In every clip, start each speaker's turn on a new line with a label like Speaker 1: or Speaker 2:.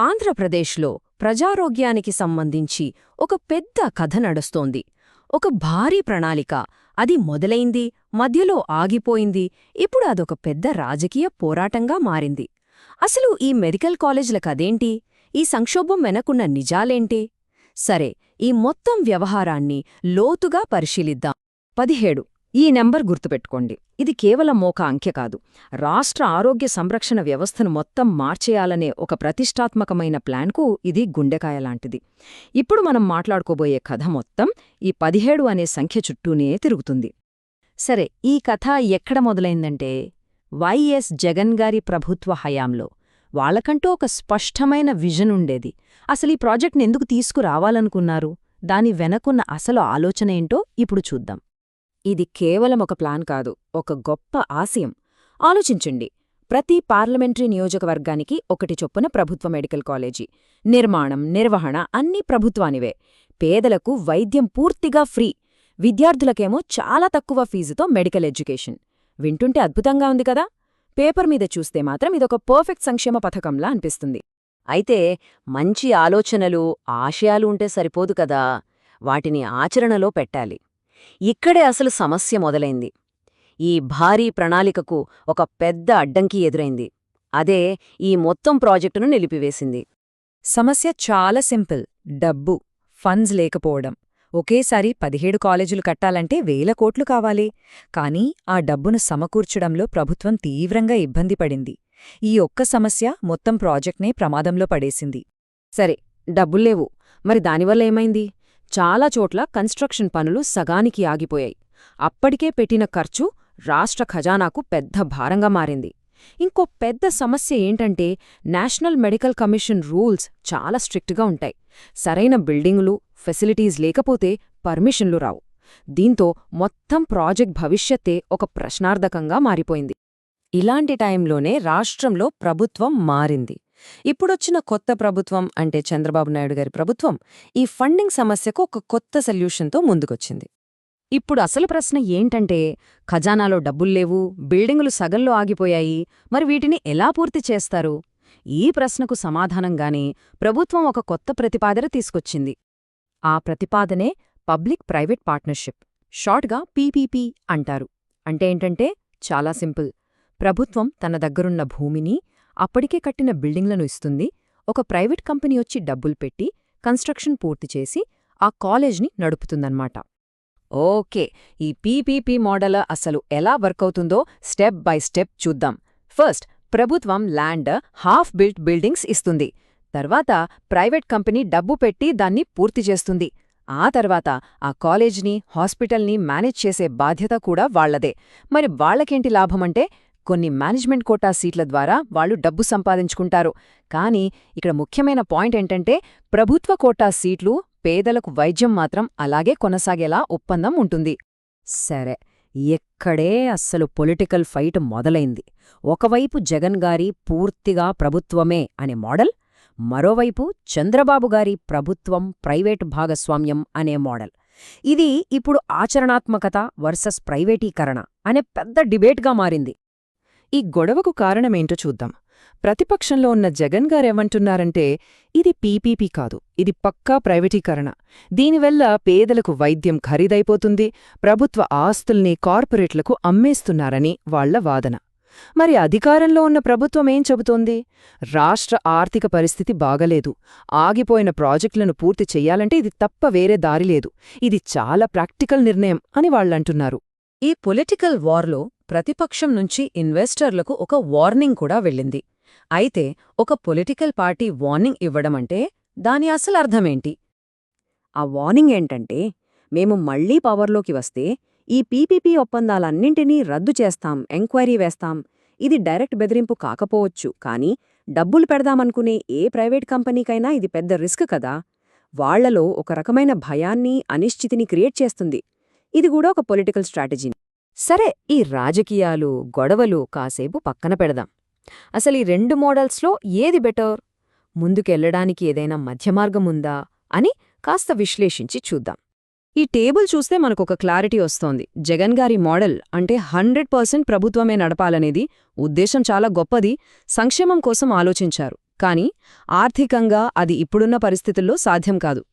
Speaker 1: ఆంధ్రప్రదేశ్లో ప్రజారోగ్యానికి సంబంధించి ఒక పెద్ద కథ నడుస్తోంది. ఒక భారీ ప్రణాళిక. అది మొదలైంది మధ్యలో ఆగిపోయింది. ఇప్పుడు అదొక పెద్ద రాజకీయ పోరాటంగా మారింది. అసలు ఈ మెడికల్ కాలేజ్ల కదేంటి ఈ సంక్షోభం వెనకున్న నిజాలేంటి? సరే ఈ మొత్తం వ్యవహారాన్ని లోతుగా పరిశీలిద్దాం. పదిహేడు ఈ నెంబర్ గుర్తుపెట్టుకోండి. ఇది కేవలం ఒక అంకె కాదు. రాష్ట్ర ఆరోగ్య సంరక్షణ వ్యవస్థను మొత్తం మార్చేయాలనే ఒక ప్రతిష్టాత్మకమైన ప్లాన్కు ఇది గుండెకాయ లాంటిది. ఇప్పుడు మనం మాట్లాడుకోబోయే కథ మొత్తం ఈ పదిహేడు అనే సంఖ్య చుట్టూనే తిరుగుతుంది. సరే ఈ కథ ఎక్కడ మొదలైందంటే వైఎస్ జగన్ గారి ప్రభుత్వ హయాంలో. వాళ్ళకంటూ ఒక స్పష్టమైన విజన్ ఉండేది. అసలు ఈ ప్రాజెక్ట్ని ఎందుకు తీసుకురావాలనుకున్నారు? దాని వెనకున్న అసలు ఆలోచన ఏంటో ఇప్పుడు చూద్దాం. ఇది కేవలం ఒక ప్లాన్ కాదు ఒక గొప్ప ఆశయం. ఆలోచించండి. ప్రతి పార్లమెంటరీ నియోజకవర్గానికి ఒకటి చొప్పున ప్రభుత్వ మెడికల్ కాలేజీ. నిర్మాణం నిర్వహణ అన్నీ ప్రభుత్వానివే. పేదలకు వైద్యం పూర్తిగా ఫ్రీ. విద్యార్థులకేమో చాలా తక్కువ ఫీజుతో మెడికల్ ఎడ్యుకేషన్. వింటుంటే అద్భుతంగా ఉంది కదా? పేపర్ మీద చూస్తే మాత్రం ఇదొక పర్ఫెక్ట్ సంక్షేమ పథకంలా అనిపిస్తుంది. అయితే మంచి ఆలోచనలు ఆశయాలు ఉంటే సరిపోదు కదా? వాటిని ఆచరణలో పెట్టాలి. ఇక్కడే అసలు సమస్య మొదలైంది. ఈ భారీ ప్రణాళికకు ఒక పెద్ద అడ్డంకి ఎదురైంది. అదే ఈ మొత్తం ప్రాజెక్టును నిలిపివేసింది.
Speaker 2: సమస్య చాలా సింపుల్. డబ్బు ఫండ్స్ లేకపోవడం. ఒకేసారి పదిహేడు కాలేజీలు కట్టాలంటే వేల కోట్లు కావాలి. కానీ ఆ డబ్బును సమకూర్చడంలో ప్రభుత్వం తీవ్రంగా ఇబ్బంది పడింది. ఈ ఒక్క సమస్య మొత్తం ప్రాజెక్ట్నే ప్రమాదంలో పడేసింది.
Speaker 1: సరే డబ్బుల్లేవు మరి దానివల్ల ఏమైంది? చాలా చోట్ల కన్స్ట్రక్షన్ పనులు సగానికి ఆగిపోయాయి. అప్పటికే పెట్టిన ఖర్చు రాష్ట్ర ఖజానాకు పెద్ద భారంగా మారింది. ఇంకో పెద్ద సమస్య ఏంటంటే నేషనల్ మెడికల్ కమిషన్ రూల్స్ చాలా స్ట్రిక్ట్గా ఉంటాయి. సరైన బిల్డింగులు ఫెసిలిటీస్ లేకపోతే పర్మిషన్లు రావు. దీంతో మొత్తం ప్రాజెక్ట్ భవిష్యత్తే ఒక ప్రశ్నార్థకంగా మారిపోయింది. ఇలాంటి టైంలోనే రాష్ట్రంలో ప్రభుత్వం మారింది. ఇప్పుడొచ్చిన కొత్త ప్రభుత్వం అంటే చంద్రబాబు నాయుడు గారి ప్రభుత్వం ఈ ఫండింగ్ సమస్యకు ఒక కొత్త సొల్యూషన్తో ముందుకొచ్చింది. ఇప్పుడు అసలు ప్రశ్న ఏంటంటే ఖజానాలో డబ్బుల్లేవు బిల్డింగులు సగంలో ఆగిపోయాయి మరి వీటిని ఎలా పూర్తి చేస్తారు? ఈ ప్రశ్నకు సమాధానంగానే ప్రభుత్వం ఒక కొత్త ప్రతిపాదన తీసుకొచ్చింది. ఆ ప్రతిపాదనే పబ్లిక్ ప్రైవేట్ పార్ట్నర్షిప్ షార్ట్గా పీపీపీ అంటారు. అంటే ఏంటంటే చాలా సింపుల్. ప్రభుత్వం తన దగ్గరున్న భూమిని అప్పటికే కట్టిన బిల్డింగ్లను ఇస్తుంది. ఒక ప్రైవేట్ కంపెనీ వచ్చి డబ్బులు పెట్టి కన్స్ట్రక్షన్ పూర్తి చేసి ఆ కాలేజ్ని నడుపుతుందన్నమాట. ఓకే ఈ పీపీపీ మోడల్ అసలు ఎలా వర్కవుతుందో స్టెప్ బై స్టెప్ చూద్దాం. ఫస్ట్ ప్రభుత్వం ల్యాండ్ హాఫ్ బిల్ట్ బిల్డింగ్స్ ఇస్తుంది. తర్వాత ప్రైవేట్ కంపెనీ డబ్బు పెట్టి దాన్ని పూర్తి చేస్తుంది. ఆ తర్వాత ఆ కాలేజ్ని హాస్పిటల్ని మేనేజ్ చేసే బాధ్యత కూడా వాళ్ళదే మరి వాళ్ళకేంటి లాభమంటే కొన్ని మేనేజ్మెంట్ కోటా సీట్ల ద్వారా వాళ్ళు డబ్బు సంపాదించుకుంటారు. కానీ ఇక్కడ ముఖ్యమైన పాయింట్ ఏంటంటే ప్రభుత్వ కోటా సీట్లు పేదలకు వైద్యం మాత్రం అలాగే కొనసాగేలా ఒప్పందం ఉంటుంది. సరే ఎక్కడే అస్సలు పొలిటికల్ ఫైట్ మొదలైంది. ఒకవైపు జగన్ గారి పూర్తిగా ప్రభుత్వమే అనే మోడల్ మరోవైపు చంద్రబాబు గారి ప్రభుత్వం ప్రైవేట్ భాగస్వామ్యం అనే మోడల్. ఇది ఇప్పుడు ఆచరణాత్మకత వర్సెస్ ప్రైవేటీకరణ అనే పెద్ద డిబేట్గా మారింది.
Speaker 2: ఈ గొడవకు కారణమేంటో చూద్దాం. ప్రతిపక్షంలో ఉన్న జగన్ గారేమంటున్నారంటే ఇది పీపీపీ కాదు ఇది పక్కా ప్రైవేటీకరణ. దీనివల్ల పేదలకు వైద్యం ఖరీదైపోతుంది ప్రభుత్వ ఆస్తుల్ని కార్పొరేట్లకు అమ్మేస్తున్నారని వాళ్ళ వాదన. మరి అధికారంలో ఉన్న ప్రభుత్వమేం చెబుతోంది? రాష్ట్ర ఆర్థిక పరిస్థితి బాగలేదు. ఆగిపోయిన ప్రాజెక్టులను పూర్తి చెయ్యాలంటే ఇది తప్ప వేరే దారిలేదు ఇది చాలా ప్రాక్టికల్ నిర్ణయం అని వాళ్ళంటున్నారు
Speaker 1: ఈ పొలిటికల్ వార్లో ప్రతిపక్షం నుంచి ఇన్వెస్టర్లకు ఒక వార్నింగ్ కూడా వెళ్ళింది. అయితే ఒక పొలిటికల్ పార్టీ వార్నింగ్ ఇవ్వడమంటే దాని అసలు అర్థమేంటి? ఆ వార్నింగ్ ఏంటంటే మేము మళ్ళీ పవర్లోకి వస్తే ఈ పీపీపీ ఒప్పందాలన్నింటినీ రద్దు చేస్తాం ఎంక్వైరీ వేస్తాం. ఇది డైరెక్ట్ బెదిరింపు కాకపోవచ్చు కానీ డబ్బులు పెడదామనుకునే ఏ ప్రైవేట్ కంపెనీకైనా ఇది పెద్ద రిస్క్ కదా. వాళ్ళలో ఒక రకమైన భయాన్ని అనిశ్చితిని క్రియేట్ చేస్తుంది. ఇది కూడా ఒక పొలిటికల్ స్ట్రాటజీ సరే ఈ రాజకీయాలు గొడవలు కాసేపు పక్కన పెడదాం. అసలు ఈ రెండు మోడల్స్లో ఏది బెటర్? ముందుకెళ్ళడానికి ఏదైనా మధ్యమార్గముందా అని కాస్త విశ్లేషించి చూద్దాం. ఈ టేబుల్ చూస్తే మనకొక క్లారిటీ వస్తోంది. జగన్ గారి మోడల్ అంటే హండ్రెడ్ పర్సెంట్ ప్రభుత్వమే నడపాలనేది ఉద్దేశం చాలా గొప్పది సంక్షేమం కోసం ఆలోచించారు. కాని ఆర్థికంగా అది ఇప్పుడున్న పరిస్థితుల్లో సాధ్యం కాదు.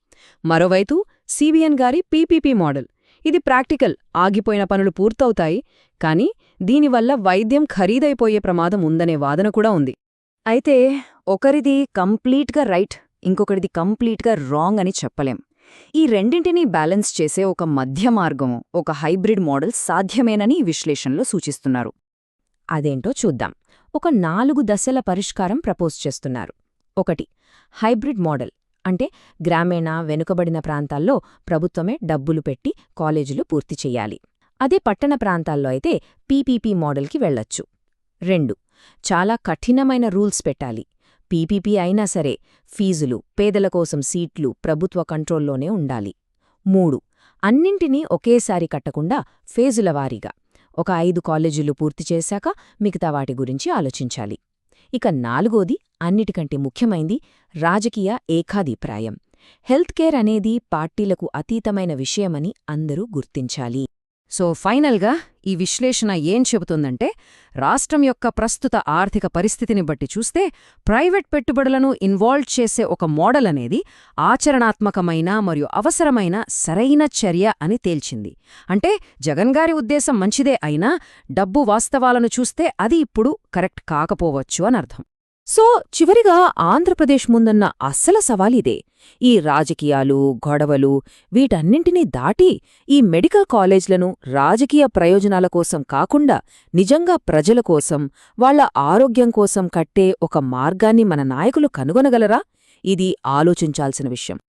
Speaker 1: మరోవైపు సిబిఎన్ గారి పీపీపీ మోడల్. ఇది ప్రాక్టికల్. ఆగిపోయిన పనులు పూర్తవుతాయి కానీ దీనివల్ల వైద్యం ఖరీదైపోయే ప్రమాదం ఉందనే వాదన కూడా ఉంది.
Speaker 3: అయితే ఒకరిది కంప్లీట్గా రైట్ ఇంకొకరిది కంప్లీట్గా రాంగ్ అని చెప్పలేం. ఈ రెండింటినీ బ్యాలెన్స్ చేసే ఒక మధ్య మార్గం ఒక హైబ్రిడ్ మోడల్ సాధ్యమేనని విశ్లేషణలో సూచిస్తున్నారు.
Speaker 1: అదేంటో చూద్దాం. ఒక నాలుగు దశల పరిష్కారం ప్రపోజ్ చేస్తున్నారు. ఒకటి హైబ్రిడ్ మోడల్. అంటే గ్రామీణ వెనుకబడిన ప్రాంతాల్లో ప్రభుత్వమే డబ్బులు పెట్టి కాలేజీలు పూర్తి చెయ్యాలి అదే పట్టణ ప్రాంతాల్లో అయితే పీపీపీ మోడల్కి వెళ్ళొచ్చు. రెండు చాలా కఠినమైన రూల్స్ పెట్టాలి. పీపీపీ అయినా సరే ఫీజులు పేదల కోసం సీట్లు ప్రభుత్వ కంట్రోల్లోనే ఉండాలి. మూడు అన్నింటినీ ఒకేసారి కట్టకుండా ఫేజుల వారీగా ఒక ఐదు కాలేజీలు పూర్తి చేశాక మిగతా వాటి గురించి ఆలోచించాలి. ఇక నాలుగోది అన్నిటికంటే ముఖ్యమైంది రాజకీయ ఏకాభిప్రాయం హెల్త్ కేర్ అనేది పార్టీలకు అతీతమైన విషయమని అందరూ గుర్తించాలి. సో ఫైనల్గా ఈ విశ్లేషణ ఏం చెబుతుందంటే రాష్ట్రం యొక్క ప్రస్తుత ఆర్థిక పరిస్థితిని బట్టి చూస్తే ప్రైవేట్ పెట్టుబడులను ఇన్వాల్వ్ చేసే ఒక మోడల్ అనేది ఆచరణాత్మకమైన మరియు అవసరమైన సరైన చర్య అని తేల్చింది. అంటే జగన్ గారి ఉద్దేశం మంచిదే అయినా డబ్బు వాస్తవాలను చూస్తే అది ఇప్పుడు కరెక్ట్ కాకపోవచ్చు అనర్థం సో చివరిగా ఆంధ్రప్రదేశ్ ముందన్న అస్సల సవాలిదే. ఈ రాజకీయాలు గొడవలు వీటన్నింటినీ దాటి ఈ మెడికల్ కాలేజ్లను రాజకీయ ప్రయోజనాల కోసం కాకుండా నిజంగా ప్రజల కోసం వాళ్ళ ఆరోగ్యం కోసం కట్టే ఒక మార్గాన్ని మన నాయకులు కనుగొనగలరా? ఇది ఆలోచించాల్సిన విషయం.